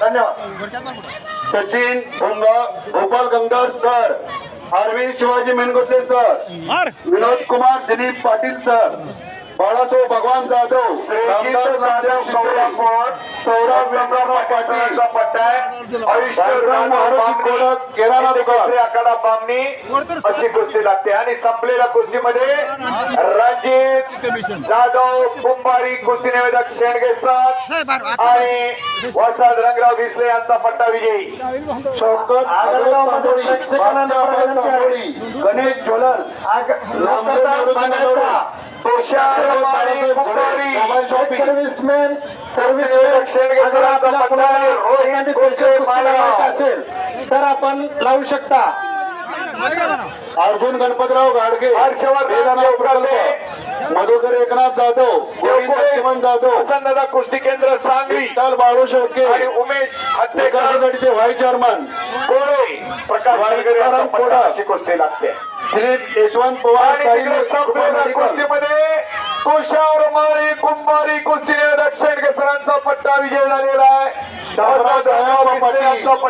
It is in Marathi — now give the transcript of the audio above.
धन्यवाद. Sachin Bhong Gopal Gangar sir Arvind Shivaji Mengote sir Vinod Kumar Dilip Patil sir Balasaheb Bhagwan Jadhav Saurabh पट्टा आहे आयुष्य कोडक केराला दुकान आकडा बामणी अशी कुस्ती लागते. आणि संपलेल्या कुस्तीमध्ये रणजित जाधव कुंभारी कुस्ती निवेदक शेंडगे सर आणि वसाद रंगराव भिसले यांचा पट्टा विजयी. Ganesh serviceman service Malgaon. तर आपण लावू शकता. अर्जुन गणपतराव गाडगे मधुकर एकनाथ जाधव गोविंद जाधव प्रसन्नता कुस्ती केंद्र सांगली विठ्ठल बाळू शेळके आणि उमेश हत्तेकर. गडचे व्हाईस चेअरमन कोळे प्रकाश कुस्ती लागते. दिलीप यशवंत पवार कुस्तीमध्ये तुषार माळी कुंभारी कुस्ती दक्षिण सरांचा पट्टा विजय झालेला आहे.